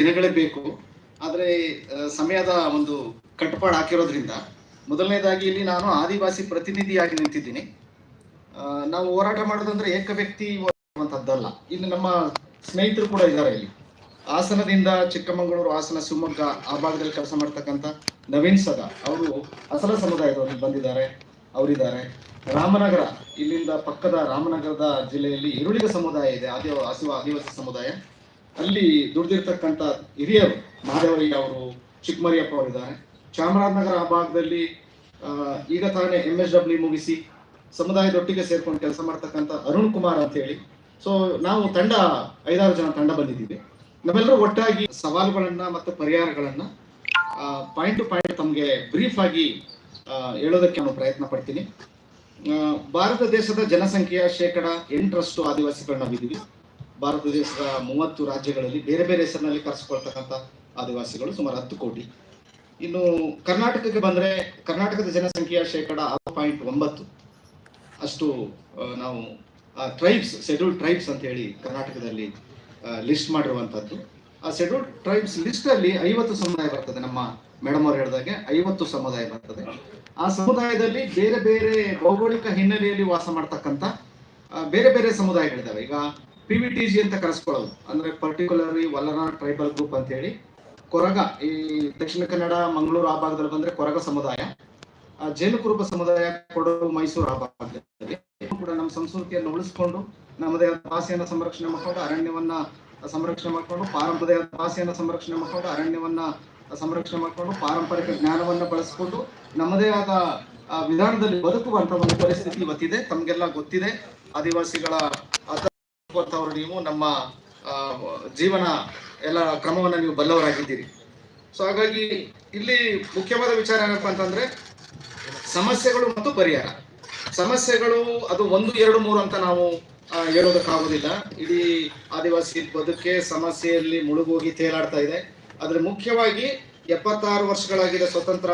ದಿನಗಳೇ ಬೇಕು. ಆದರೆ ಸಮಯದ ಒಂದು ಕಟ್ಟುಪಾಡು ಹಾಕಿರೋದ್ರಿಂದ ಮೊದಲನೇದಾಗಿ ಇಲ್ಲಿ ನಾನು ಆದಿವಾಸಿ ಪ್ರತಿನಿಧಿಯಾಗಿ ನಿಂತಿದ್ದೀನಿ. ನಾವು ಹೋರಾಟ ಮಾಡೋದಂದ್ರೆ ಏಕ ವ್ಯಕ್ತಿ ಹೋರಾಡುವಂಥದ್ದಲ್ಲ ಇಲ್ಲಿ ನಮ್ಮ ಸ್ನೇಹಿತರು ಕೂಡ ಇದ್ದಾರೆ ಇಲ್ಲಿ. ಹಾಸನದಿಂದ ಚಿಕ್ಕಮಗಳೂರು ಹಾಸನ ಶಿವಮೊಗ್ಗ ಆ ಭಾಗದಲ್ಲಿ ಕೆಲಸ ಮಾಡ್ತಕ್ಕಂಥ ನವೀನ್ ಸದಾ. ಅವರು ಅಸಲ ಸಮುದಾಯದವರು ಬಂದಿದ್ದಾರೆ, ಅವರಿದ್ದಾರೆ. ರಾಮನಗರ, ಇಲ್ಲಿಂದ ಪಕ್ಕದ ರಾಮನಗರದ ಜಿಲ್ಲೆಯಲ್ಲಿ ಈರುಳಿಗ ಸಮುದಾಯ ಇದೆ ಆದಿ ಹಸಿವ ಆದಿವಾಸಿ ಸಮುದಾಯ. ಅಲ್ಲಿ ದುಡಿದಿರ್ತಕ್ಕಂಥ ಹಿರಿಯರು ಮಹಾದೇವಯ್ಯ ಅವರು, ಚಿಕ್ಕಮರಿಯಪ್ಪ ಅವರಿದ್ದಾರೆ ಚಾಮರಾಜನಗರ ಆ ಭಾಗದಲ್ಲಿ ಈಗ ತಾನೇ ಎಂ ಎಸ್ ಡಬ್ಲ್ಯೂ ಮುಗಿಸಿ ಸಮುದಾಯದೊಟ್ಟಿಗೆ ಸೇರ್ಕೊಂಡು ಕೆಲಸ ಮಾಡ್ತಕ್ಕಂಥ ಅರುಣ್ ಕುಮಾರ್ ಅಂತ ಹೇಳಿ. ಸೊ ನಾವು ತಂಡ, ಐದಾರು ಜನ ತಂಡ ಬಂದಿದ್ದೀವಿ. ನಾವೆಲ್ಲರೂ ಒಟ್ಟಾಗಿ ಸವಾಲುಗಳನ್ನ ಮತ್ತು ಪರಿಹಾರಗಳನ್ನ ಪಾಯಿಂಟ್ ಟು ಪಾಯಿಂಟ್ ತಮಗೆ ಬ್ರೀಫ್ ಆಗಿ ಹೇಳೋದಕ್ಕೆ ನಾನು ಪ್ರಯತ್ನ ಪಡ್ತೀನಿ. ಭಾರತ ದೇಶದ ಜನಸಂಖ್ಯೆಯ ಶೇಕಡ ಎಂಟರಷ್ಟು ಆದಿವಾಸಿಗಳನ್ನ ನಾವಿದ್ದೀವಿ. ಭಾರತ ದೇಶದ ಮೂವತ್ತು ರಾಜ್ಯಗಳಲ್ಲಿ ಬೇರೆ ಬೇರೆ ಹೆಸರಿನಲ್ಲಿ ಕರೆಸಿಕೊಳ್ತಕ್ಕಂಥ ಆದಿವಾಸಿಗಳು ಸುಮಾರು ಹತ್ತು ಕೋಟಿ. ಇನ್ನು ಕರ್ನಾಟಕಕ್ಕೆ ಬಂದರೆ ಕರ್ನಾಟಕದ ಜನಸಂಖ್ಯೆಯ ಶೇಕಡ ಆರು ಪಾಯಿಂಟ್ ಒಂಬತ್ತು. ಅಷ್ಟು ನಾವು ಟ್ರೈಬ್ಸ್ ಶೆಡ್ಯೂಲ್ಡ್ ಟ್ರೈಬ್ಸ್ ಅಂತ ಹೇಳಿ ಕರ್ನಾಟಕದಲ್ಲಿ ಲಿಸ್ಟ್ ಮಾಡಿರುವಂಥದ್ದು. ಆ ಶೆಡ್ಯೂಲ್ಡ್ ಟ್ರೈಬ್ಸ್ ಲಿಸ್ಟಲ್ಲಿ ಐವತ್ತು ಸಮುದಾಯ ಬರ್ತದೆ ನಮ್ಮ ಮೇಡಮ್ ಅವ್ರು ಹೇಳಿದಾಗೆ ಐವತ್ತು ಸಮುದಾಯ ಬರ್ತದೆ. ಆ ಸಮುದಾಯದಲ್ಲಿ ಬೇರೆ ಬೇರೆ ಭೌಗೋಳಿಕ ಹಿನ್ನೆಲೆಯಲ್ಲಿ ವಾಸ ಮಾಡ್ತಕ್ಕಂಥ ಬೇರೆ ಬೇರೆ ಸಮುದಾಯಗಳಿದ್ದಾವೆ. ಈಗ ಪಿ ಟಿ ಜಿ ಅಂತ ಕರೆಸ್ಕೊಳ್ಳೋದು. ಅಂದ್ರೆ ಪರ್ಟಿಕ್ಯುಲರ್ಲಿ ವಲ್ಲನಾಡ್ ಟ್ರೈಬಲ್ ಗ್ರೂಪ್ ಅಂತ ಹೇಳಿ. ಕೊರಗ, ಈ ದಕ್ಷಿಣ ಕನ್ನಡ, ಮಂಗಳೂರು ಆ ಭಾಗದಲ್ಲಿ ಬಂದ್ರೆ ಕೊರಗ ಸಮುದಾಯ. ಜೇನು ಕುರುಬ ಸಮುದಾಯ ಕೊಡಗು ಮೈಸೂರು ಆ ಭಾಗದಲ್ಲಿ. ಕೂಡ ನಮ್ಮ ಸಂಸ್ಕೃತಿಯನ್ನು ಉಳಿಸ್ಕೊಂಡು ನಮ್ಮದೇ ಭಾಷೆಯನ್ನ ಸಂರಕ್ಷಣೆ ಮಾಡಿಕೊಂಡು ಅರಣ್ಯವನ್ನ ಸಂರಕ್ಷಣೆ ಮಾಡ್ಕೊಂಡು ಪಾರಂಪರಿಕ ಭಾಷೆಯನ್ನ ಸಂರಕ್ಷಣೆ ಮಾಡಿಕೊಂಡು ಅರಣ್ಯವನ್ನ ಸಂರಕ್ಷಣೆ ಮಾಡ್ಕೊಂಡು ಪಾರಂಪರಿಕ ಜ್ಞಾನವನ್ನ ಬಳಸಿಕೊಂಡು ನಮ್ಮದೇ ಆದ ವಿಧಾನದಲ್ಲಿ ಬದುಕುವಂತ ಒಂದು ಪರಿಸ್ಥಿತಿ ಇವತ್ತಿದೆ. ತಮಗೆಲ್ಲ ಗೊತ್ತಿದೆ. ಆದಿವಾಸಿಗಳ ಅವರು ನೀವು ನಮ್ಮ ಜೀವನ ಎಲ್ಲ ಕ್ರಮವನ್ನ ನೀವು ಬಲ್ಲವರಾಗಿದ್ದೀರಿ. ಸೊ ಹಾಗಾಗಿ ಇಲ್ಲಿ ಮುಖ್ಯವಾದ ವಿಚಾರ ಏನಪ್ಪ ಅಂತಂದ್ರೆ, ಸಮಸ್ಯೆಗಳು ಮತ್ತು ಪರಿಹಾರ. ಸಮಸ್ಯೆಗಳು ಅದು ಒಂದು, ಎರಡು, ಮೂರು ಅಂತ ನಾವು ಹೇಳೋದಕ್ಕಾಗೋದಿಲ್ಲ ಇಡೀ ಆದಿವಾಸಿ ಬದುಕೆ ಸಮಸ್ಯೆಯಲ್ಲಿ ಮುಳುಗೋಗಿ ತೇಲಾಡ್ತಾ ಇದೆ. ಆದ್ರೆ ಮುಖ್ಯವಾಗಿ ಎಪ್ಪತ್ತಾರು ವರ್ಷಗಳಾಗಿದೆ ಸ್ವತಂತ್ರ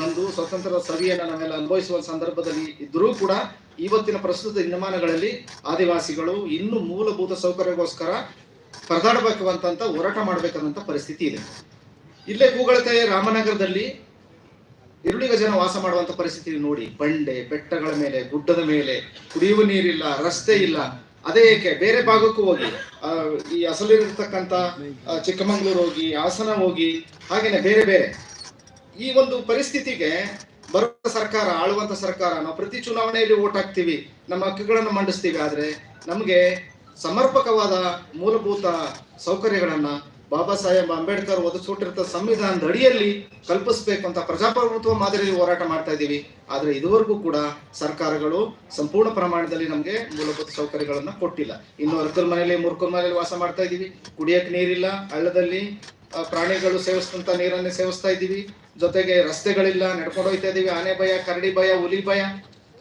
ಬಂದು, ಸ್ವತಂತ್ರದ ಸವಿಯನ್ನ ನಾವೆಲ್ಲ ಅನುಭವಿಸುವ ಸಂದರ್ಭದಲ್ಲಿ ಇದ್ರೂ ಕೂಡ ಇವತ್ತಿನ ಪ್ರಸ್ತುತ ದಿನಮಾನಗಳಲ್ಲಿ ಆದಿವಾಸಿಗಳು ಇನ್ನೂ ಮೂಲಭೂತ ಸೌಕರ್ಯಗೋಸ್ಕರ ಪರದಾಡಬೇಕು ಅಂತಂತ ಹೋರಾಟ ಮಾಡಬೇಕಾದಂಥ ಪರಿಸ್ಥಿತಿ ಇದೆ. ಇಲ್ಲೇ ಕೂಗಳತೆಯ ರಾಮನಗರದಲ್ಲಿ ಇರುಳಿಗ ಜನ ವಾಸ ಮಾಡುವಂತ ಪರಿಸ್ಥಿತಿ ನೋಡಿ. ಬಂಡೆ ಬೆಟ್ಟಗಳ ಮೇಲೆ ಗುಡ್ಡದ ಮೇಲೆ ಕುಡಿಯುವ ನೀರಿಲ್ಲ ರಸ್ತೆ ಇಲ್ಲ. ಅದೇ ಏಕೆ? ಬೇರೆ ಭಾಗಕ್ಕೂ ಹೋಗಿ. ಈ ಅಸಲಿರತಕ್ಕಂತ ಆ, ಚಿಕ್ಕಮಂಗ್ಳೂರು ಹೋಗಿ ಹಾಸನ ಹೋಗಿ ಹಾಗೇನೆ ಬೇರೆ ಬೇರೆ. ಈ ಒಂದು ಪರಿಸ್ಥಿತಿಗೆ ಬರುವ ಸರ್ಕಾರ, ಆಳುವಂತ ಸರ್ಕಾರ, ನಾವು ಪ್ರತಿ ಚುನಾವಣೆಯಲ್ಲಿ ಓಟ್ ಹಾಕ್ತೀವಿ, ನಮ್ಮ ಹಕ್ಕುಗಳನ್ನು ಮಂಡಿಸ್ತೀವಿ, ಆದ್ರೆ ನಮಗೆ ಸಮರ್ಪಕವಾದ ಮೂಲಭೂತ ಸೌಕರ್ಯಗಳನ್ನ ಬಾಬಾ ಸಾಹೇಬ್ ಅಂಬೇಡ್ಕರ್ ಒದಗಿಸಿಟ್ಟಿರೋ ಸಂವಿಧಾನದ ಅಡಿಯಲ್ಲಿ ಕಲ್ಪಿಸಬೇಕು ಅಂತ ಪ್ರಜಾಪ್ರಭುತ್ವ ಮಾದರಿಯಲ್ಲಿ ಹೋರಾಟ ಮಾಡ್ತಾ ಇದ್ದೀವಿ. ಆದ್ರೆ ಇದುವರೆಗೂ ಕೂಡ ಸರ್ಕಾರಗಳು ಸಂಪೂರ್ಣ ಪ್ರಮಾಣದಲ್ಲಿ ನಮಗೆ ಮೂಲಭೂತ ಸೌಕರ್ಯಗಳನ್ನ ಕೊಟ್ಟಿಲ್ಲ. ಇನ್ನು ಅರ್ಕಲ್ ಮನೆಯಲ್ಲಿ, ಮುರ್ಕಲ್ ಮನೆಯಲ್ಲಿ ವಾಸ ಮಾಡ್ತಾ ಇದ್ದೀವಿ. ಕುಡಿಯಕ್ಕೆ ನೀರಿಲ್ಲ, ಹಳ್ಳದಲ್ಲಿ ಪ್ರಾಣಿಗಳು ಸೇವಿಸ್ತಂತ ನೀರನ್ನೇ ಸೇವಿಸ್ತಾ ಇದ್ದೀವಿ. ಜೊತೆಗೆ ರಸ್ತೆಗಳಿಲ್ಲ, ನಡ್ಕೊಂಡು ಹೋಗ್ತಾ ಇದ್ದೀವಿ. ಆನೆ ಭಯ, ಕರಡಿ ಭಯ, ಹುಲಿ ಭಯ.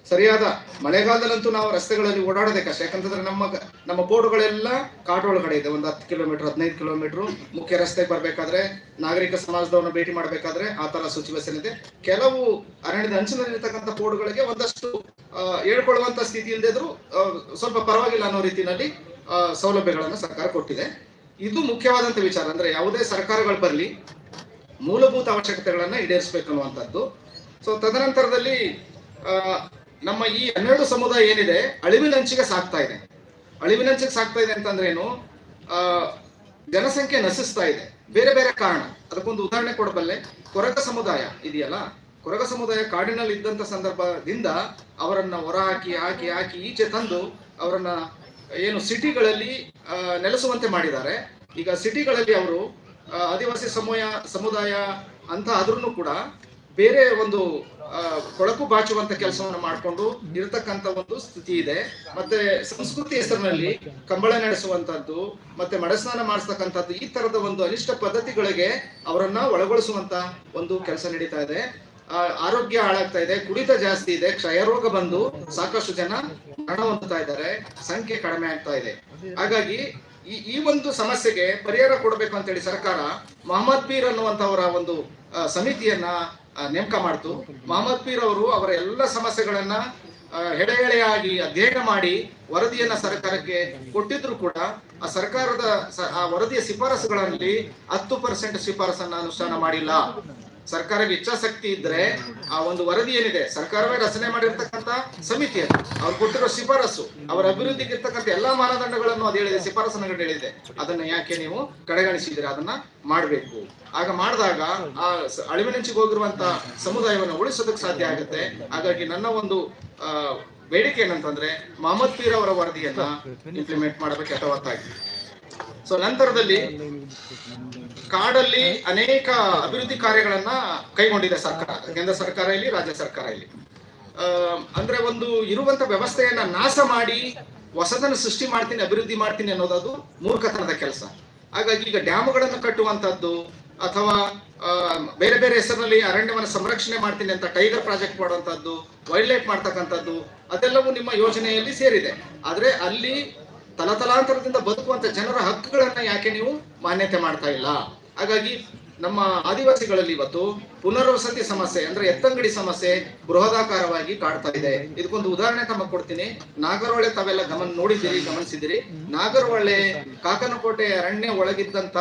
ಸರಿಯಾದ ಮಳೆಗಾಲದಲ್ಲಂತೂ ನಾವು ರಸ್ತೆಗಳಲ್ಲಿ ಓಡಾಡೋದೇ ಕಷ್ಟ. ಯಾಕಂತಂದ್ರೆ ನಮ್ಮ ನಮ್ಮ ಬೋರ್ಡ್ಗಳೆಲ್ಲ ಕಾಡೊಳಗಡೆ ಇದೆ. ಒಂದು ಹತ್ತು ಕಿಲೋಮೀಟರ್, ಹದಿನೈದು ಕಿಲೋಮೀಟರ್. ಮುಖ್ಯ ರಸ್ತೆಗೆ ಬರಬೇಕಾದ್ರೆ ನಾಗರಿಕ ಸಮಾಜದವ್ರನ್ನ ಭೇಟಿ ಮಾಡಬೇಕಾದ್ರೆ ಆ ಥರ ಸಿಚುವೇಶನ್ ಇದೆ. ಕೆಲವು ಅರಣ್ಯದ ಅಂಚಿನಲ್ಲಿರ್ತಕ್ಕಂಥ ಬೋರ್ಡ್ಗಳಿಗೆ ಒಂದಷ್ಟು ಹೇಳ್ಕೊಳ್ಳುವಂಥ ಸ್ಥಿತಿ ಇಲ್ಲದಿದ್ರು ಸ್ವಲ್ಪ ಪರವಾಗಿಲ್ಲ ಅನ್ನೋ ರೀತಿಯಲ್ಲಿ ಸೌಲಭ್ಯಗಳನ್ನ ಸರ್ಕಾರ ಕೊಟ್ಟಿದೆ. ಇದು ಮುಖ್ಯವಾದಂತ ವಿಚಾರ. ಅಂದ್ರೆ ಯಾವುದೇ ಸರ್ಕಾರಗಳು ಬರಲಿ, ಮೂಲಭೂತ ಅವಶ್ಯಕತೆಗಳನ್ನ ಈಡೇರಿಸಬೇಕು ಅನ್ನುವಂಥದ್ದು. ಸೊ ತದನಂತರದಲ್ಲಿ ನಮ್ಮ ಈ ಹನ್ನೆರಡು ಸಮುದಾಯ ಏನಿದೆ ಅಳಿವಿನಂಚಿಗೆ ಸಾಕ್ತಾ ಇದೆ. ಅಳಿವಿನಂಚಿಗೆ ಸಾಕ್ತಾ ಇದೆ ಅಂತಂದ್ರೆ ಏನು? ಜನಸಂಖ್ಯೆ ನಶಿಸ್ತಾ ಇದೆ. ಬೇರೆ ಬೇರೆ ಕಾರಣ. ಅದಕ್ಕೊಂದು ಉದಾಹರಣೆ ಕೊಡಬಲ್ಲೆ. ಕೊರಗ ಸಮುದಾಯ ಇದೆಯಲ್ಲ? ಕೊರಗ ಸಮುದಾಯ ಕಾಡಿನಲ್ಲಿ ಇದ್ದಂಥ ಸಂದರ್ಭದಿಂದ ಅವರನ್ನ ಹೊರ ಹಾಕಿ ಹಾಕಿ ಹಾಕಿ ಈಚೆ ತಂದು ಅವರನ್ನ ಏನು ಸಿಟಿಗಳಲ್ಲಿ ನೆಲೆಸುವಂತೆ ಮಾಡಿದ್ದಾರೆ. ಈಗ ಸಿಟಿಗಳಲ್ಲಿ ಅವರು ಆದಿವಾಸಿ ಸಮುದಾಯ ಸಮುದಾಯ ಅಂತ ಆದ್ರೂ ಕೂಡ ಬೇರೆ ಒಂದು ಕೊಳಕು ಬಾಚುವಂತ ಕೆಲಸವನ್ನು ಮಾಡಿಕೊಂಡು ಇರತಕ್ಕಂತ ಒಂದು ಸ್ಥಿತಿ ಇದೆ. ಮತ್ತೆ ಸಂಸ್ಕೃತಿ ಹೆಸರಿನಲ್ಲಿ ಕಂಬಳ ನಡೆಸುವಂತದ್ದು, ಮತ್ತೆ ಮಡಸ್ನಾನ ಮಾಡಿಸ್ತಕ್ಕಂಥದ್ದು ಈ ತರದ ಒಂದು ಅನಿಷ್ಟ ಪದ್ಧತಿಗಳಿಗೆ ಅವರನ್ನ ಒಳಗೊಳಿಸುವಂತ ಒಂದು ಕೆಲಸ ನಡೀತಾ ಇದೆ. ಆರೋಗ್ಯ ಹಾಳಾಗ್ತಾ ಇದೆ, ಕುಡಿತ ಜಾಸ್ತಿ ಇದೆ ಕ್ಷಯರೋಗ ಬಂದು ಸಾಕಷ್ಟು ಜನ ಮರಣ ಹೊಂದುತ್ತಾ ಇದ್ದಾರೆ ಸಂಖ್ಯೆ ಕಡಿಮೆ ಆಗ್ತಾ ಇದೆ. ಹಾಗಾಗಿ ಈ ಈ ಒಂದು ಸಮಸ್ಯೆಗೆ ಪರಿಹಾರ ಕೊಡಬೇಕು ಅಂತೇಳಿ ಸರ್ಕಾರ ಮೊಹಮ್ಮದ್ ಪೀರ್ ಅನ್ನುವಂತವರ ಒಂದು ಸಮಿತಿಯನ್ನ ನೇಮಕ ಮಾಡ್ತು. ಮೊಹಮ್ಮದ್ ಪೀರ್ ಅವರು ಅವರ ಎಲ್ಲ ಸಮಸ್ಯೆಗಳನ್ನ ಎಳೆಯಾಗಿ ಅಧ್ಯಯನ ಮಾಡಿ ವರದಿಯನ್ನ ಸರ್ಕಾರಕ್ಕೆ ಕೊಟ್ಟಿದ್ರು ಕೂಡ ಆ ಸರ್ಕಾರದ ಆ ವರದಿಯ ಶಿಫಾರಸುಗಳಲ್ಲಿ ಹತ್ತು ಪರ್ಸೆಂಟ್ ಶಿಫಾರಸನ್ನ ಅನುಷ್ಠಾನ ಮಾಡಿಲ್ಲ. ಸರ್ಕಾರಕ್ಕೆ ಇಚ್ಛಾಶಕ್ತಿ ಇದ್ರೆ ಆ ಒಂದು ವರದಿ ಏನಿದೆ, ಸರ್ಕಾರವೇ ರಚನೆ ಮಾಡಿರ್ತಕ್ಕಂಥ ಸಮಿತಿ ಅದು. ಅವ್ರು ಕೊಟ್ಟಿರೋ ಶಿಫಾರಸು ಅವರ ಅಭಿವೃದ್ಧಿಗೆ ಇರ್ತಕ್ಕಂಥ ಎಲ್ಲಾ ಮಾನದಂಡಗಳನ್ನು ಅದು ಹೇಳಿದೆ ಶಿಫಾರಸನ್ನು ಹೇಳಿದೆ. ಅದನ್ನ ಯಾಕೆ ನೀವು ಕಡೆಗಣಿಸಿದ್ರೆ ಅದನ್ನ ಮಾಡಬೇಕು. ಆಗ ಮಾಡಿದಾಗ ಆ ಅಳಿವಿನಂಚಿಗೆ ಹೋಗಿರುವಂತ ಸಮುದಾಯವನ್ನು ಉಳಿಸೋದಕ್ಕೆ ಸಾಧ್ಯ ಆಗುತ್ತೆ. ಹಾಗಾಗಿ ನನ್ನ ಒಂದು ಬೇಡಿಕೆ ಏನಂತಂದ್ರೆ ಮಹಮ್ಮದ್ ಪೀರ್ ಅವರ ವರದಿಯನ್ನ ಇಂಪ್ಲಿಮೆಂಟ್ ಮಾಡಬೇಕು ಯಥಾವತ್ತಾಗಿ. ಸೊ ನಂತರದಲ್ಲಿ ಕಾಡಲ್ಲಿ ಅನೇಕ ಅಭಿವೃದ್ಧಿ ಕಾರ್ಯಗಳನ್ನ ಕೈಗೊಂಡಿದೆ ಸರ್ಕಾರ ಕೇಂದ್ರ ಸರ್ಕಾರ ಇಲ್ಲಿ ರಾಜ್ಯ ಸರ್ಕಾರ ಇಲ್ಲಿ. ಅಂದ್ರೆ ಒಂದು ಇರುವಂತ ವ್ಯವಸ್ಥೆಯನ್ನ ನಾಶ ಮಾಡಿ ಹೊಸದನ್ನು ಸೃಷ್ಟಿ ಮಾಡ್ತೀನಿ ಅಭಿವೃದ್ಧಿ ಮಾಡ್ತೀನಿ ಅನ್ನೋದದು ಮೂರ್ಖತನದ ಕೆಲಸ. ಹಾಗಾಗಿ ಈಗ ಡ್ಯಾಮ್ಗಳನ್ನು ಕಟ್ಟುವಂತದ್ದು ಅಥವಾ ಬೇರೆ ಬೇರೆ ಹೆಸರಿನಲ್ಲಿ ಅರಣ್ಯವನ್ನು ಸಂರಕ್ಷಣೆ ಮಾಡ್ತೀನಿ ಅಂತ ಟೈಗರ್ ಪ್ರಾಜೆಕ್ಟ್ ಮಾಡುವಂತದ್ದು ವೈಲ್ಡ್ ಲೈಫ್ ಮಾಡ್ತಕ್ಕಂಥದ್ದು ಅದೆಲ್ಲವೂ ನಿಮ್ಮ ಯೋಜನೆಯಲ್ಲಿ ಸೇರಿದೆ. ಆದ್ರೆ ಅಲ್ಲಿ ತಲತಲಾಂತರದಿಂದ ಬದುಕುವಂತ ಜನರ ಹಕ್ಕುಗಳನ್ನ ಯಾಕೆ ನೀವು ಮಾನ್ಯತೆ ಮಾಡ್ತಾ ಇಲ್ಲ? ಹಾಗಾಗಿ ನಮ್ಮ ಆದಿವಾಸಿಗಳಲ್ಲಿ ಇವತ್ತು ಪುನರ್ವಸತಿ ಸಮಸ್ಯೆ ಅಂದ್ರೆ ಎತ್ತಂಗಡಿ ಸಮಸ್ಯೆ ಬೃಹದಾಕಾರವಾಗಿ ಕಾಡ್ತಾ ಇದೆ. ಇದಕ್ಕೊಂದು ಉದಾಹರಣೆ ತಮ್ಮ ಕೊಡ್ತೀನಿ. ನಾಗರಹೊಳೆ ತಾವೆಲ್ಲ ಗಮನ ನೋಡಿದ್ದೀರಿ ಗಮನಿಸಿದಿರಿ ನಾಗರಹೊಳೆ ಕಾಕನಕೋಟೆ ಅರಣ್ಯ ಒಳಗಿದ್ದಂತ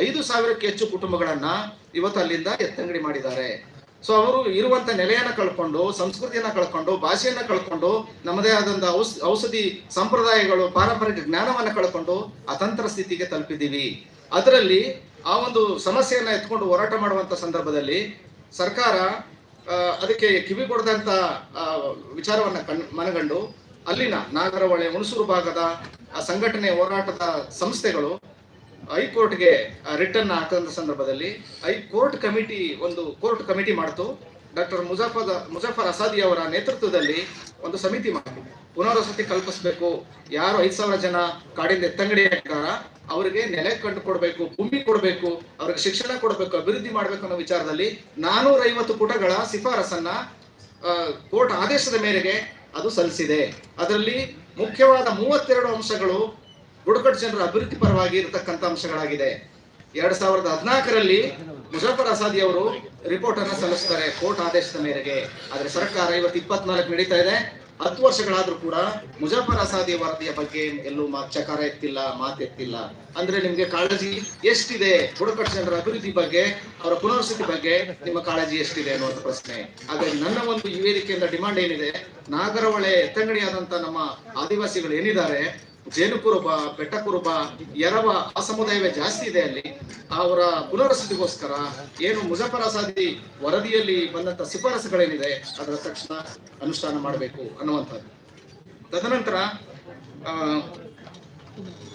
ಐದು ಸಾವಿರಕ್ಕೆ ಹೆಚ್ಚು ಕುಟುಂಬಗಳನ್ನ ಇವತ್ತು ಅಲ್ಲಿಂದ ಎತ್ತಂಗಡಿ ಮಾಡಿದ್ದಾರೆ. ಸೊ ಅವರು ಇರುವಂತ ನೆಲೆಯನ್ನ ಕಳ್ಕೊಂಡು, ಸಂಸ್ಕೃತಿಯನ್ನ ಕಳ್ಕೊಂಡು, ಭಾಷೆಯನ್ನ ಕಳ್ಕೊಂಡು, ನಮ್ಮದೇ ಆದಂತ ಔಷ್ ಔಷಧಿ ಸಂಪ್ರದಾಯಗಳು, ಪಾರಂಪರಿಕ ಜ್ಞಾನವನ್ನ ಕಳ್ಕೊಂಡು ಅತಂತ್ರ ಸ್ಥಿತಿಗೆ ತಲುಪಿದ್ದೀವಿ. ಅದರಲ್ಲಿ ಆ ಒಂದು ಸಮಸ್ಯೆಯನ್ನ ಎತ್ಕೊಂಡು ಹೋರಾಟ ಮಾಡುವಂತ ಸಂದರ್ಭದಲ್ಲಿ ಸರ್ಕಾರ ಅದಕ್ಕೆ ಕಿವಿ ಕೊಡದಂತ ವಿಚಾರವನ್ನ ಕಣ್, ಮನಗಂಡು ಅಲ್ಲಿನ ನಾಗರಹೊಳೆ ಹುಣಸೂರು ಭಾಗದ, ಆ ಸಂಘಟನೆ ಹೋರಾಟದ ಸಂಸ್ಥೆಗಳು ಹೈಕೋರ್ಟ್ಗೆ ರಿಟರ್ನ್ ಹಾಕಂತ ಸಂದರ್ಭದಲ್ಲಿ ಹೈಕೋರ್ಟ್ ಕಮಿಟಿ ಒಂದು ಕೋರ್ಟ್ ಕಮಿಟಿ ಮಾಡ್ತು. ಡಾಕ್ಟರ್ ಮುಜಾಫರ್ ಮುಜಾಫರ್ ಅಸಾದಿ ಅವರ ನೇತೃತ್ವದಲ್ಲಿ ಒಂದು ಸಮಿತಿ ಮಾಡಿ ಪುನರ್ವಸತಿ ಕಲ್ಪಿಸಬೇಕು. ಯಾರು ಐದ್ ಸಾವಿರ ಜನ ಕಾಡಿಂದ ಎತ್ತಂಗಡಿ ಹಾಕಾರ ಅವರಿಗೆ ನೆಲೆ ಕಂಡು ಕೊಡಬೇಕು, ಭೂಮಿ ಕೊಡಬೇಕು, ಅವ್ರಿಗೆ ಶಿಕ್ಷಣ ಕೊಡಬೇಕು, ಅಭಿವೃದ್ಧಿ ಮಾಡಬೇಕು ಅನ್ನೋ ವಿಚಾರದಲ್ಲಿ ನಾನೂರ ಐವತ್ತು ಪುಟಗಳ ಶಿಫಾರಸನ್ನ ಕೋರ್ಟ್ ಆದೇಶದ ಮೇರೆಗೆ ಅದು ಸಲ್ಲಿಸಿದೆ. ಅದರಲ್ಲಿ ಮುಖ್ಯವಾದ ಮೂವತ್ತೆರಡು ಅಂಶಗಳು ಬುಡಕಟ್ಟು ಜನರ ಅಭಿವೃದ್ಧಿ ಪರವಾಗಿ ಇರತಕ್ಕಂಥ ಅಂಶಗಳಾಗಿದೆ. ಎರಡ್ ಸಾವಿರದ ಹದಿನಾಲ್ಕರಲ್ಲಿ ಮುಜಾಫರ್ ಅಸಾದಿ ಅವರು ರಿಪೋರ್ಟ್ ಅನ್ನ ಸಲ್ಲಿಸ್ತಾರೆ ಕೋರ್ಟ್ ಆದೇಶದ ಮೇರೆಗೆ. ಆದ್ರೆ ಸರ್ಕಾರ ಇವತ್ತು ಇಪ್ಪತ್ನಾಲ್ಕು ನಡೀತಾ ಇದೆ. ಹತ್ತು ವರ್ಷಗಳಾದ್ರೂ ಕೂಡ ಮುಜಾಫರ್ ಅಸಾದಿ ವರದಿಯ ಬಗ್ಗೆ ಎಲ್ಲೂ ಮಾತ್ ಚಕಾರ ಎತ್ತಿಲ್ಲ ಮಾತೆತ್ತಿಲ್ಲ ಅಂದ್ರೆ ನಿಮ್ಗೆ ಕಾಳಜಿ ಎಷ್ಟಿದೆ? ಬುಡಕಟ್ಟು ಜನರ ಅಭಿವೃದ್ಧಿ ಬಗ್ಗೆ, ಅವರ ಪುನರ್ವಸತಿ ಬಗ್ಗೆ ನಿಮ್ಮ ಕಾಳಜಿ ಎಷ್ಟಿದೆ ಅನ್ನುವಂಥ ಪ್ರಶ್ನೆ. ಹಾಗಾಗಿ ನನ್ನ ಒಂದು ಈ ವೇದಿಕೆಯಿಂದ ಡಿಮಾಂಡ್ ಏನಿದೆ, ನಾಗರಹೊಳೆ ಎತ್ತಂಗಡಿಯಾದಂತ ನಮ್ಮ ಆದಿವಾಸಿಗಳು ಏನಿದ್ದಾರೆ ಜೇನುಕುರುಬ ಬೆಟ್ಟಕುರುಬ ಎರವ ಆ ಸಮುದಾಯವೇ ಜಾಸ್ತಿ ಇದೆ ಅಲ್ಲಿ. ಅವರ ಪುನರ್ವಸತಿಗೋಸ್ಕರ ಏನು ಮುಜಫರ್ ಅಸಾದಿ ವರದಿಯಲ್ಲಿ ಬಂದಂತ ಶಿಫಾರಸುಗಳೇನಿದೆ, ಅದರ ತಕ್ಷಣ ಅನುಷ್ಠಾನ ಮಾಡಬೇಕು ಅನ್ನುವಂಥದ್ದು. ತದನಂತರ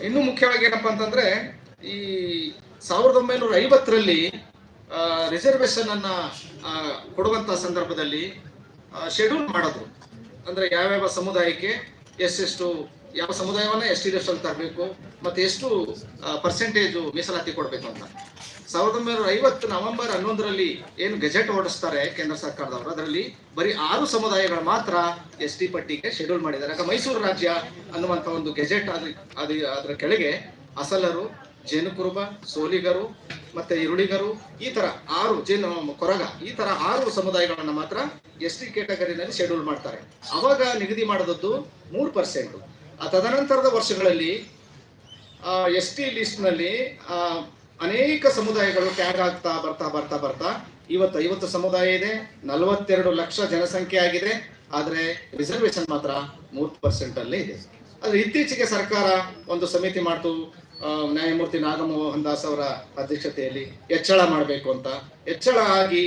ಇನ್ನು ಮುಖ್ಯವಾಗಿ ಏನಪ್ಪಾ ಅಂತಂದ್ರೆ, ಈ ಸಾವಿರದ ಒಂಬೈನೂರ ಐವತ್ತರಲ್ಲಿ ರಿಸರ್ವೇಶನ್ ಅನ್ನ ಕೊಡುವಂತ ಸಂದರ್ಭದಲ್ಲಿ ಶೆಡ್ಯೂಲ್ ಮಾಡೋದು ಅಂದ್ರೆ ಯಾವ್ಯಾವ ಸಮುದಾಯಕ್ಕೆ ಎಷ್ಟೆಷ್ಟು, ಯಾವ ಸಮುದಾಯವನ್ನ ಟಿ ಡಸ್ಟಲ್ಲಿ ತರಬೇಕು, ಮತ್ತೆ ಎಷ್ಟು ಪರ್ಸೆಂಟೇಜು ಮೀಸಲಾತಿ ಕೊಡಬೇಕು ಅಂತ. ಸಾವಿರದ ಒಂಬೈನೂರ ಐವತ್ತು ನವೆಂಬರ್ ಹನ್ನೊಂದರಲ್ಲಿ ಏನು ಗೆಜೆಟ್ ಹೊರಡಿಸ್ತಾರೆ ಕೇಂದ್ರ ಸರ್ಕಾರದವರು, ಅದರಲ್ಲಿ ಬರೀ ಆರು ಸಮುದಾಯಗಳು ಮಾತ್ರ ಎಸ್ ಟಿ ಪಟ್ಟಿಗೆ ಶೆಡ್ಯೂಲ್ ಮಾಡಿದ್ದಾರೆ. ಮೈಸೂರು ರಾಜ್ಯ ಅನ್ನುವಂಥ ಒಂದು ಗೆಜೆಟ್ ಅದು ಅದು ಅದರ ಕೆಳಗೆ ಅಸಲರು ಜೇನುಕುರುಬ, ಸೋಲಿಗರು ಮತ್ತೆ ಇರುಳಿಗರು, ಈ ತರ ಆರು ಜೇನು ಕೊರಗ, ಈ ತರ ಆರು ಸಮುದಾಯಗಳನ್ನ ಮಾತ್ರ ಎಸ್ ಟಿ ಕೇಟಗರಿನಲ್ಲಿ ಶೆಡ್ಯೂಲ್ ಮಾಡ್ತಾರೆ. ಅವಾಗ ನಿಗದಿ ಮಾಡಿದದ್ದು ಮೂರು ಪರ್ಸೆಂಟ್ ತದನಂತರದ ವರ್ಷಗಳಲ್ಲಿ ಎಸ್ ಟಿ ಲಿಸ್ಟ್ನಲ್ಲಿ ಅನೇಕ ಸಮುದಾಯಗಳು ಟ್ಯಾಗ್ ಆಗ್ತಾ ಬರ್ತಾ ಬರ್ತಾ ಬರ್ತಾ ಇವತ್ತು ಐವತ್ತು ಸಮುದಾಯ ಇದೆ, ನಲವತ್ತೆರಡು ಲಕ್ಷ ಜನಸಂಖ್ಯೆ ಆಗಿದೆ, ಆದರೆ ರಿಸರ್ವೇಶನ್ ಮಾತ್ರ ಮೂರು ಪರ್ಸೆಂಟ್ ಅಲ್ಲೇ ಇದೆ. ಆದ್ರೆ ಇತ್ತೀಚೆಗೆ ಸರ್ಕಾರ ಒಂದು ಸಮಿತಿ ಮಾಡ್ತು ನ್ಯಾಯಮೂರ್ತಿ ನಾಗಮೋಹನ್ ದಾಸ್ ಅವರ ಅಧ್ಯಕ್ಷತೆಯಲ್ಲಿ ಹೆಚ್ಚಳ ಮಾಡಬೇಕು ಅಂತ. ಹೆಚ್ಚಳ ಆಗಿ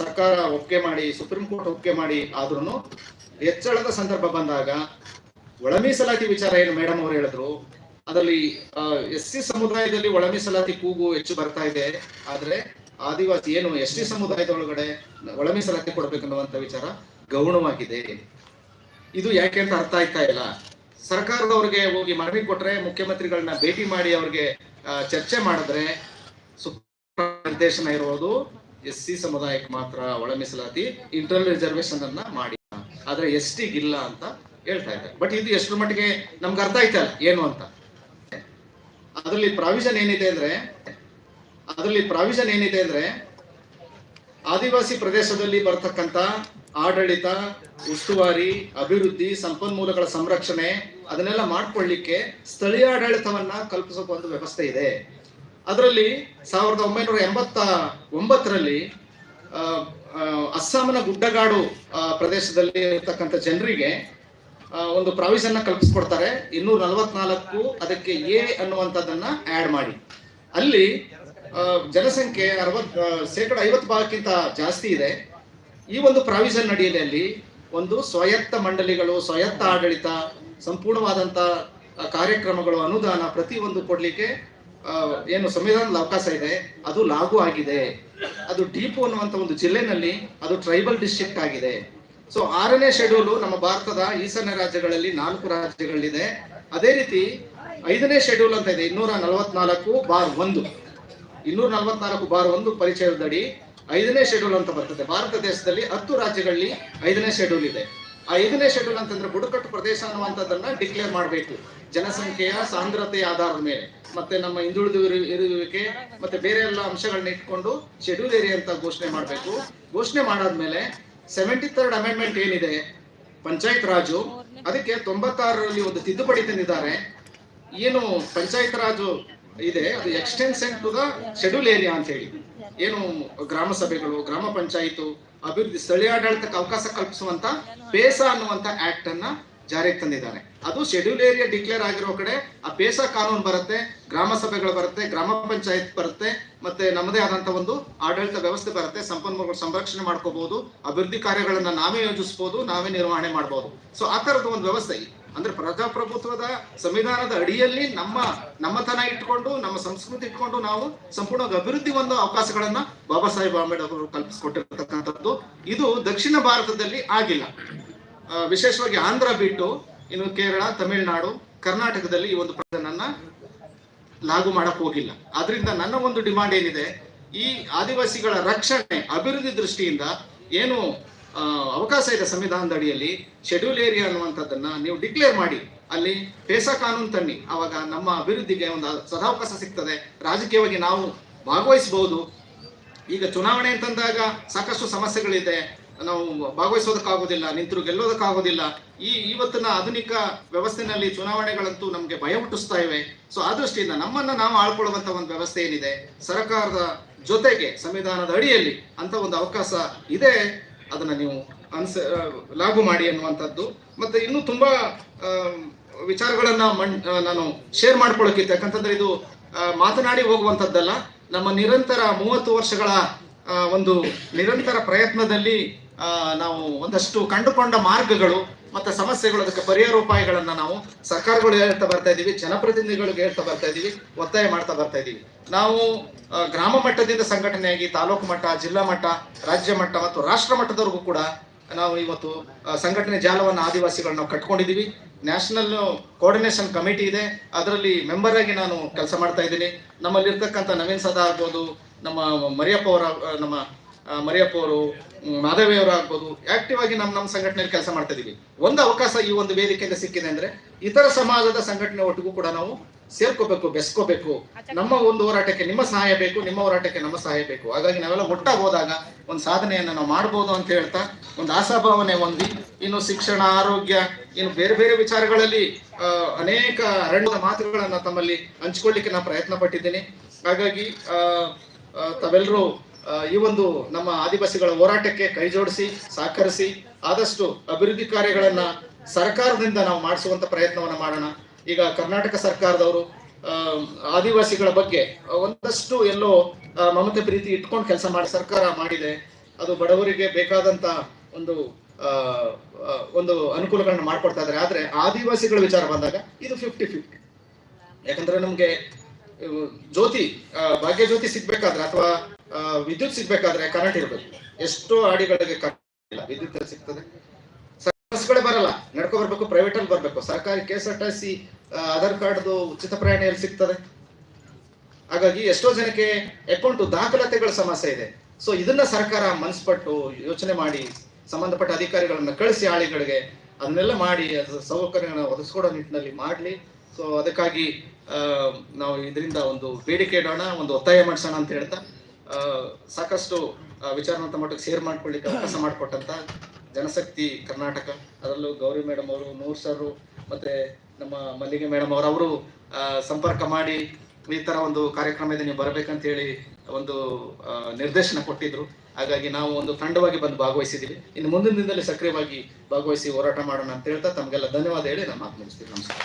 ಸರ್ಕಾರ ಒಪ್ಪಿಗೆ ಮಾಡಿ, ಸುಪ್ರೀಂ ಕೋರ್ಟ್ ಒಪ್ಪಿಗೆ ಮಾಡಿ ಆದ್ರೂ ಹೆಚ್ಚಳದ ಸಂದರ್ಭ ಬಂದಾಗ ಒಳಮೀಸಲಾತಿ ವಿಚಾರ ಏನು ಮೇಡಮ್ ಅವರು ಹೇಳಿದ್ರು? ಅದರಲ್ಲಿ ಎಸ್ ಸಿ ಸಮುದಾಯದಲ್ಲಿ ಒಳಮೀಸಲಾತಿ ಕೂಗು ಹೆಚ್ಚು ಬರ್ತಾ ಇದೆ. ಆದ್ರೆ ಆದಿವಾಸಿ ಏನು ಎಸ್ ಟಿ ಸಮುದಾಯದ ಒಳಗಡೆ ಒಳ ಮೀಸಲಾತಿ ಕೊಡ್ಬೇಕನ್ನುವಂತ ವಿಚಾರ ಗೌಣವಾಗಿದೆ. ಇದು ಯಾಕೆ ಅಂತ ಅರ್ಥ ಆಯ್ತಾ ಇಲ್ಲ. ಸರ್ಕಾರದವ್ರಿಗೆ ಹೋಗಿ ಮನವಿ ಕೊಟ್ರೆ ಮುಖ್ಯಮಂತ್ರಿಗಳನ್ನ ಭೇಟಿ ಮಾಡಿ ಅವ್ರಿಗೆ ಚರ್ಚೆ ಮಾಡಿದ್ರೆ ನಿರ್ದೇಶನ ಇರೋದು ಎಸ್ ಸಿ ಸಮುದಾಯಕ್ಕೆ ಮಾತ್ರ ಒಳ ಮೀಸಲಾತಿ, ಇಂಟರ್ನಲ್ ರಿಸರ್ವೇಶನ್ ಅನ್ನ ಮಾಡಿ. ಆದ್ರೆ ಎಸ್ ಇಲ್ಲ ಅಂತ ಹೇಳ್ತಾ ಇದ್ದಾರೆ. ಬಟ್ ಇದು ಎಷ್ಟರ ಮಟ್ಟಿಗೆ ನಮ್ಗೆ ಅರ್ಥ ಆಯ್ತಲ್ಲ ಏನು ಅಂತ. ಅದರಲ್ಲಿ ಪ್ರಾವಿಷನ್ ಏನಿದೆ ಅಂದ್ರೆ, ಅದರಲ್ಲಿ ಪ್ರಾವಿಷನ್ ಏನಿದೆ ಅಂದ್ರೆ, ಆದಿವಾಸಿ ಪ್ರದೇಶದಲ್ಲಿ ಬರ್ತಕ್ಕಂತ ಆಡಳಿತ, ಉಸ್ತುವಾರಿ, ಅಭಿವೃದ್ಧಿ, ಸಂಪನ್ಮೂಲಗಳ ಸಂರಕ್ಷಣೆ ಅದನ್ನೆಲ್ಲ ಮಾಡ್ಕೊಳ್ಳಿಕ್ಕೆ ಸ್ಥಳೀಯ ಆಡಳಿತವನ್ನ ಕಲ್ಪಿಸೋಕೆ ಒಂದು ವ್ಯವಸ್ಥೆ ಇದೆ. ಅದರಲ್ಲಿ ಸಾವಿರದ ಒಂಬೈನೂರ ಎಂಬತ್ತ ಒಂಬತ್ತರಲ್ಲಿ ಅಸ್ಸಾಂನ ಗುಡ್ಡಗಾಡು ಪ್ರದೇಶದಲ್ಲಿ ಇರತಕ್ಕಂತ ಜನರಿಗೆ ಒಂದು ಪ್ರಾವಿಷನ್ನ ಕಲ್ಪಿಸ್ಕೊಡ್ತಾರೆ. ಇನ್ನೂರ ನಲವತ್ನಾಲ್ಕು ಅದಕ್ಕೆ ಎ ಅನ್ನುವಂಥದ್ದನ್ನ ಆಡ್ ಮಾಡಿ. ಅಲ್ಲಿ ಜನಸಂಖ್ಯೆ ಅರವತ್ ಶೇಕಡ ಐವತ್ತು ಭಾಗಕ್ಕಿಂತ ಜಾಸ್ತಿ ಇದೆ. ಈ ಒಂದು ಪ್ರಾವಿಷನ್ ಅಡಿಯಲ್ಲಿ ಒಂದು ಸ್ವಾಯತ್ತ ಮಂಡಳಿಗಳು, ಸ್ವಾಯತ್ತ ಆಡಳಿತ ಸಂಪೂರ್ಣವಾದಂತ ಆ, ಕಾರ್ಯಕ್ರಮಗಳು ಅನುದಾನ ಪ್ರತಿಯೊಂದು ಕೊಡ್ಲಿಕ್ಕೆ ಏನು ಸಂವಿಧಾನದ ಅವಕಾಶ ಇದೆ ಅದು ಲಾಗು ಆಗಿದೆ. ಅದು ಡೀಪು ಅನ್ನುವಂತ ಒಂದು ಜಿಲ್ಲೆನಲ್ಲಿ ಅದು ಟ್ರೈಬಲ್ ಡಿಸ್ಟ್ರಿಕ್ಟ್ ಆಗಿದೆ. ಸೊ ಆರನೇ ಶೆಡ್ಯೂಲು ನಮ್ಮ ಭಾರತದ ಈಶಾನ್ಯ ರಾಜ್ಯಗಳಲ್ಲಿ ನಾಲ್ಕು ರಾಜ್ಯಗಳಿದೆ. ಅದೇ ರೀತಿ ಐದನೇ ಶೆಡ್ಯೂಲ್ ಅಂತ ಇದೆ ಇನ್ನೂರ ನಲವತ್ನಾಲ್ಕು ಬಾರ್ ಒಂದು. ಇನ್ನೂರ ನಲವತ್ನಾಲ್ಕು ಬಾರ್ ಒಂದು ಪರಿಚಯದಡಿ ಐದನೇ ಶೆಡ್ಯೂಲ್ ಅಂತ ಬರ್ತದೆ. ಭಾರತ ದೇಶದಲ್ಲಿ ಹತ್ತು ರಾಜ್ಯಗಳಲ್ಲಿ ಐದನೇ ಶೆಡ್ಯೂಲ್ ಇದೆ. ಐದನೇ ಶೆಡ್ಯೂಲ್ ಅಂತಂದ್ರೆ ಬುಡಕಟ್ಟು ಪ್ರದೇಶ ಅನ್ನುವಂಥದ್ದನ್ನ ಡಿಕ್ಲೇರ್ ಮಾಡಬೇಕು. ಜನಸಂಖ್ಯೆಯ ಸಾಂದ್ರತೆಯ ಆಧಾರದ ಮೇಲೆ. ಮತ್ತೆ ನಮ್ಮ ಹಿಂದುಳಿದು ಇರುವಿಕೆ, ಮತ್ತೆ ಬೇರೆ ಎಲ್ಲ ಅಂಶಗಳನ್ನ ಇಟ್ಕೊಂಡು ಶೆಡ್ಯೂಲ್ ಏರಿಯಾ ಅಂತ ಘೋಷಣೆ ಮಾಡಬೇಕು. ಘೋಷಣೆ ಮಾಡಾದ್ಮೇಲೆ ಸೆವೆಂಟಿ ತರ್ಡ್ ಅಮೆಂಡ್ಮೆಂಟ್ ಏನಿದೆ, ಪಂಚಾಯತ್ ರಾಜು, ಅದಕ್ಕೆ ತೊಂಬತ್ತಾರರಲ್ಲಿ ಒಂದು ತಿದ್ದುಪಡಿ ತಂದಿದ್ದಾರೆ. ಏನು ಪಂಚಾಯತ್ ರಾಜು ಇದೆ, ಅದು extension to the schedule area ಅಂತ ಹೇಳಿ. ಏನು ಗ್ರಾಮ ಸಭೆಗಳು, ಗ್ರಾಮ ಪಂಚಾಯಿತು ಅಭಿವೃದ್ಧಿ ಸ್ಥಳೀಯ ಆಡಳಿತಕ್ಕೆ ಅವಕಾಶ ಕಲ್ಪಿಸುವಂತ ಪೇಸ ಅನ್ನುವಂತ ಆಕ್ಟ್ ಅನ್ನ ಜಾರಿಗೆ ತಂದಿದ್ದಾರೆ. ಅದು ಶೆಡ್ಯೂಲ್ ಏರಿಯಾ ಡಿಕ್ಲೇರ್ ಆಗಿರೋ ಕಡೆ ಆ ಪೇಸ ಕಾನೂನು ಬರುತ್ತೆ, ಗ್ರಾಮ ಸಭೆಗಳು ಬರುತ್ತೆ, ಗ್ರಾಮ ಪಂಚಾಯತ್ ಬರುತ್ತೆ, ಮತ್ತೆ ನಮ್ಮದೇ ಆದಂತ ಒಂದು ಆಡಳಿತ ವ್ಯವಸ್ಥೆ ಬರುತ್ತೆ, ಸಂಪನ್ಮೂಲಗಳು ಸಂರಕ್ಷಣೆ ಮಾಡ್ಕೋಬಹುದು, ಅಭಿವೃದ್ಧಿ ಕಾರ್ಯಗಳನ್ನ ನಾವೇ ಯೋಜಿಸಬಹುದು ನಾವೇ ನಿರ್ವಹಣೆ ಮಾಡಬಹುದು ಸೊ ಆ ತರದ ಒಂದು ವ್ಯವಸ್ಥೆ ಅಂದ್ರೆ ಪ್ರಜಾಪ್ರಭುತ್ವದ ಸಂವಿಧಾನದ ಅಡಿಯಲ್ಲಿ ನಮ್ಮ ನಮ್ಮತನ ಇಟ್ಕೊಂಡು, ನಮ್ಮ ಸಂಸ್ಕೃತಿ ಇಟ್ಕೊಂಡು ನಾವು ಸಂಪೂರ್ಣವಾಗಿ ಅಭಿವೃದ್ಧಿ ಒಂದು ಅವಕಾಶಗಳನ್ನ ಬಾಬಾ ಸಾಹೇಬ್ ಅಂಬೇಡ್ಕರ್ ಅವರು ಕಲ್ಪಿಸಿಕೊಟ್ಟಿರ್ತಕ್ಕಂಥದ್ದು. ಇದು ದಕ್ಷಿಣ ಭಾರತದಲ್ಲಿ ಆಗಿಲ್ಲ. ವಿಶೇಷವಾಗಿ ಆಂಧ್ರ ಬಿಟ್ಟು ಇನ್ನು ಕೇರಳ, ತಮಿಳುನಾಡು, ಕರ್ನಾಟಕದಲ್ಲಿ ಈ ಒಂದು ಪ್ರಧಾನನ್ನ ಲಾಗು ಮಾಡಕ್ ಹೋಗಿಲ್ಲ. ಆದ್ರಿಂದ ನನ್ನ ಒಂದು ಡಿಮಾಂಡ್ ಏನಿದೆ, ಈ ಆದಿವಾಸಿಗಳ ರಕ್ಷಣೆ, ಅಭಿವೃದ್ಧಿ ದೃಷ್ಟಿಯಿಂದ ಏನು ಅವಕಾಶ ಇದೆ ಸಂವಿಧಾನದ ಅಡಿಯಲ್ಲಿ ಶೆಡ್ಯೂಲ್ ಏರಿಯಾ ಅನ್ನುವಂಥದ್ದನ್ನ ನೀವು ಡಿಕ್ಲೇರ್ ಮಾಡಿ. ಅಲ್ಲಿ ಪೇಸ ಕಾನೂನು ತನ್ನಿ. ಅವಾಗ ನಮ್ಮ ಅಭಿವೃದ್ಧಿಗೆ ಒಂದು ಸದಾವಕಾಶ ಸಿಗ್ತದೆ. ರಾಜಕೀಯವಾಗಿ ನಾವು ಭಾಗವಹಿಸಬಹುದು ಈಗ ಚುನಾವಣೆ ಅಂತಂದಾಗ ಸಾಕಷ್ಟು ಸಮಸ್ಯೆಗಳಿದೆ. ನಾವು ಭಾಗವಹಿಸೋದಕ್ಕಾಗೋದಿಲ್ಲ, ನಿಂತರು ಗೆಲ್ಲೋದಕ್ಕಾಗೋದಿಲ್ಲ. ಈ ಇವತ್ತಿನ ಆಧುನಿಕ ವ್ಯವಸ್ಥೆನಲ್ಲಿ ಚುನಾವಣೆಗಳಂತೂ ನಮಗೆ ಭಯ ಹುಟ್ಟಿಸ್ತಾ ಇವೆ. ಸೊ ಆ ದೃಷ್ಟಿಯಿಂದ ನಮ್ಮನ್ನ ನಾವು ಆಳ್ಕೊಳ್ಳುವಂತ ಒಂದು ವ್ಯವಸ್ಥೆ ಏನಿದೆ? ಸರ್ಕಾರದ ಜೊತೆಗೆ ಸಂವಿಧಾನದ ಅಡಿಯಲ್ಲಿ ಅಂತ ಒಂದು ಅವಕಾಶ ಇದೆ. ಅದನ್ನ ನೀವು ಅನ್ಸ ಲಾಗು ಮಾಡಿ ಅನ್ನುವಂಥದ್ದು ಮತ್ತೆ ಇನ್ನೂ ತುಂಬಾ ವಿಚಾರಗಳನ್ನು ಮಣ್ ನಾನು ಶೇರ್ ಮಾಡ್ಕೊಳ್ಳೋಕ್ಕಿತ್ತು ಯಾಕಂತಂದರೆ ಇದು ಮಾತನಾಡಿ ಹೋಗುವಂಥದ್ದಲ್ಲ. ನಮ್ಮ ನಿರಂತರ ಮೂವತ್ತು ವರ್ಷಗಳ ಒಂದು ನಿರಂತರ ಪ್ರಯತ್ನದಲ್ಲಿ ನಾವು ಒಂದಷ್ಟು ಕಂಡುಕೊಂಡ ಮಾರ್ಗಗಳು ಮತ್ತೆ ಸಮಸ್ಯೆಗಳು, ಅದಕ್ಕೆ ಪರಿಹಾರೋಪಾಯಗಳನ್ನು ನಾವು ಸರ್ಕಾರಗಳು ಹೇಳ್ತಾ ಬರ್ತಾ ಇದ್ದೀವಿ ಜನಪ್ರತಿನಿಧಿಗಳಿಗೆ ಹೇಳ್ತಾ ಬರ್ತಾ ಇದೀವಿ, ಒತ್ತಾಯ ಮಾಡ್ತಾ ಬರ್ತಾ ಇದ್ದೀವಿ ನಾವು ಗ್ರಾಮ ಮಟ್ಟದಿಂದ ಸಂಘಟನೆಯಾಗಿ, ತಾಲೂಕು ಮಟ್ಟ, ಜಿಲ್ಲಾ ಮಟ್ಟ, ರಾಜ್ಯ ಮಟ್ಟ ಮತ್ತು ರಾಷ್ಟ್ರ ಮಟ್ಟದವರೆಗೂ ಕೂಡ ನಾವು ಇವತ್ತು ಸಂಘಟನೆ ಜಾಲವನ್ನು ಆದಿವಾಸಿಗಳನ್ನ ನಾವು ಕಟ್ಕೊಂಡಿದೀವಿ. ನ್ಯಾಷನಲ್ ಕೋಆರ್ಡಿನೇಷನ್ ಕಮಿಟಿ ಇದೆ. ಅದರಲ್ಲಿ ಮೆಂಬರ್ ಆಗಿ ನಾನು ಕೆಲಸ ಮಾಡ್ತಾ ಇದ್ದೀನಿ. ನಮ್ಮಲ್ಲಿರ್ತಕ್ಕಂಥ ನವೀನ್ ಸದಾ ಆಗ್ಬೋದು, ನಮ್ಮ ಮರಿಯಪ್ಪ ಅವರ ನಮ್ಮ ಮರಿಯಪ್ಪ ಅವರು ಮಾಧವಿಯವರು ಆಗ್ಬೋದು ಆಕ್ಟಿವ್ ಆಗಿ ನಮ್ಮ ನಮ್ಮ ಸಂಘಟನೆಯಲ್ಲಿ ಕೆಲಸ ಮಾಡ್ತಾ ಇದೀವಿ. ಒಂದು ಅವಕಾಶ ಈ ಒಂದು ವೇದಿಕೆಯಿಂದ ಸಿಕ್ಕಿದೆ ಅಂದ್ರೆ ಇತರ ಸಮಾಜದ ಸಂಘಟನೆ ಒಟ್ಟಿಗೂ ಕೂಡ ನಾವು ಸೇರ್ಕೋಬೇಕು, ಬೆಸ್ಕೋಬೇಕು. ನಮ್ಮ ಒಂದು ಹೋರಾಟಕ್ಕೆ ನಿಮ್ಮ ಸಹಾಯ ಬೇಕು, ನಿಮ್ಮ ಹೋರಾಟಕ್ಕೆ ನಮ್ಮ ಸಹಾಯ ಬೇಕು. ಹಾಗಾಗಿ ನಾವೆಲ್ಲ ಒಟ್ಟಾಗಿ ಹೋದಾಗ ಒಂದು ಸಾಧನೆಯನ್ನು ನಾವು ಮಾಡ್ಬೋದು ಅಂತ ಹೇಳ್ತಾ ಒಂದು ಆಶಾಭಾವನೆ ಹೊಂದಿ, ಇನ್ನು ಶಿಕ್ಷಣ, ಆರೋಗ್ಯ, ಇನ್ನು ಬೇರೆ ಬೇರೆ ವಿಚಾರಗಳಲ್ಲಿ ಅನೇಕ ಅರಣ್ಯದ ಮಾತುಗಳನ್ನ ತಮ್ಮಲ್ಲಿ ಹಂಚ್ಕೊಳ್ಳಿಕ್ಕೆ ನಾನು ಪ್ರಯತ್ನ ಪಟ್ಟಿದ್ದೀನಿ ಹಾಗಾಗಿ ತಾವೆಲ್ಲರೂ ಈ ಒಂದು ನಮ್ಮ ಆದಿವಾಸಿಗಳ ಹೋರಾಟಕ್ಕೆ ಕೈ ಜೋಡಿಸಿ, ಸಹಕರಿಸಿ ಆದಷ್ಟು ಅಭಿವೃದ್ಧಿ ಕಾರ್ಯಗಳನ್ನ ಸರ್ಕಾರದಿಂದ ನಾವು ಮಾಡಿಸುವಂತ ಪ್ರಯತ್ನವನ್ನ ಮಾಡೋಣ. ಈಗ ಕರ್ನಾಟಕ ಸರ್ಕಾರದವರು ಆದಿವಾಸಿಗಳ ಬಗ್ಗೆ ಒಂದಷ್ಟು ಎಲ್ಲೋ ಮಮತೆ ಪ್ರೀತಿ ಇಟ್ಕೊಂಡು ಕೆಲಸ ಮಾಡಿ ಸರ್ಕಾರ ಮಾಡಿದೆ. ಅದು ಬಡವರಿಗೆ ಬೇಕಾದಂತ ಒಂದು ಒಂದು ಅನುಕೂಲಗಳನ್ನ ಮಾಡ್ಕೊಡ್ತಾ ಇದ್ದಾರೆ. ಆದ್ರೆ ಆದಿವಾಸಿಗಳ ವಿಚಾರ ಬಂದಾಗ ಇದು ಫಿಫ್ಟಿ ಫಿಫ್ಟಿ ಯಾಕಂದ್ರೆ ನಮ್ಗೆ ಜ್ಯೋತಿ ಭಾಗ್ಯ ಜ್ಯೋತಿ ಸಿಗ್ಬೇಕಾದ್ರೆ ಅಥವಾ ವಿದ್ಯುತ್ ಸಿಗ್ಬೇಕಾದ್ರೆ ಕರೆಂಟ್ ಇರ್ಬೇಕು. ಎಷ್ಟೋ ಆಡಿಗಳಿಗೆ ಕರೆಂಟ್ ಇಲ್ಲ. ವಿದ್ಯುತ್ ಸಿಗ್ತದೆ? ಬಸ್ಗಳೇ ಬರಲ್ಲ. ನಡ್ಕೊ ಬರ್ಬೇಕು ಪ್ರೈವೇಟ್ ಅಲ್ಲಿ ಬರ್ಬೇಕು. ಸರ್ಕಾರಿ K S R T C Aadhaar ಕಾರ್ಡ್ದು ಉಚಿತ ಪ್ರಯಾಣ ಎಲ್ಲಿ ಸಿಗ್ತದೆ? ಹಾಗಾಗಿ ಎಷ್ಟೋ ಜನಕ್ಕೆ ಅಕೌಂಟ್ ದಾಖಲಾತಿಗಳ ಸಮಸ್ಯೆ ಇದೆ. ಸೊ ಇದನ್ನ ಸರ್ಕಾರ ಮನಸ್ಪಟ್ಟು ಯೋಚನೆ ಮಾಡಿ, ಸಂಬಂಧಪಟ್ಟ ಅಧಿಕಾರಿಗಳನ್ನ ಕಳಿಸಿ ಆಳಿಗಳಿಗೆ ಅದನ್ನೆಲ್ಲ ಮಾಡಿ ಅದು ಸೌಕರ್ಯಗಳನ್ನ ಒದಗಿಸ್ಕೊಡೋ ನಿಟ್ಟಿನಲ್ಲಿ ಮಾಡ್ಲಿ. ಸೊ ಅದಕ್ಕಾಗಿ ನಾವು ಇದರಿಂದ ಒಂದು ಬೇಡಿಕೆ ಇಡೋಣ, ಒಂದು ಒತ್ತಾಯ ಮಾಡಿಸೋಣ ಅಂತ ಹೇಳ್ತಾ. ಸಾಕಷ್ಟು ವಿಚಾರವಂತ ಮಟ್ಟಕ್ಕೆ ಶೇರ್ ಮಾಡ್ಕೊಳ್ಳಿಕ್ಕೆ ಅವಕಾಶ ಮಾಡಿಕೊಟ್ಟಂತ ಜನಶಕ್ತಿ ಕರ್ನಾಟಕ. ಅದರಲ್ಲೂ ಗೌರಿ ಮೇಡಮ್ ಅವರು, ನೂರ್ ಸರ್ ಮತ್ತೆ ನಮ್ಮ ಮಲ್ಲಿಗೆ ಮೇಡಮ್ ಅವರು ಅವರು ಸಂಪರ್ಕ ಮಾಡಿ ಈ ತರ ಒಂದು ಕಾರ್ಯಕ್ರಮ ಇದೆ ನೀವು ಬರಬೇಕಂತ ಹೇಳಿ ಒಂದು ನಿರ್ದೇಶನ ಕೊಟ್ಟಿದ್ರು. ಹಾಗಾಗಿ ನಾವು ಒಂದು ತಂಡವಾಗಿ ಬಂದು ಭಾಗವಹಿಸಿದ್ದೀವಿ. ಇನ್ನು ಮುಂದಿನ ದಿನದಲ್ಲಿ ಸಕ್ರಿಯವಾಗಿ ಭಾಗವಹಿಸಿ ಹೋರಾಟ ಮಾಡೋಣ ಅಂತ ಹೇಳ್ತಾ ತಮಗೆಲ್ಲ ಧನ್ಯವಾದ ಹೇಳಿ ನಮ್ಮ ಮಾತು ಮುಗಿಸ್ತೀನಿ ನಮಸ್ಕಾರ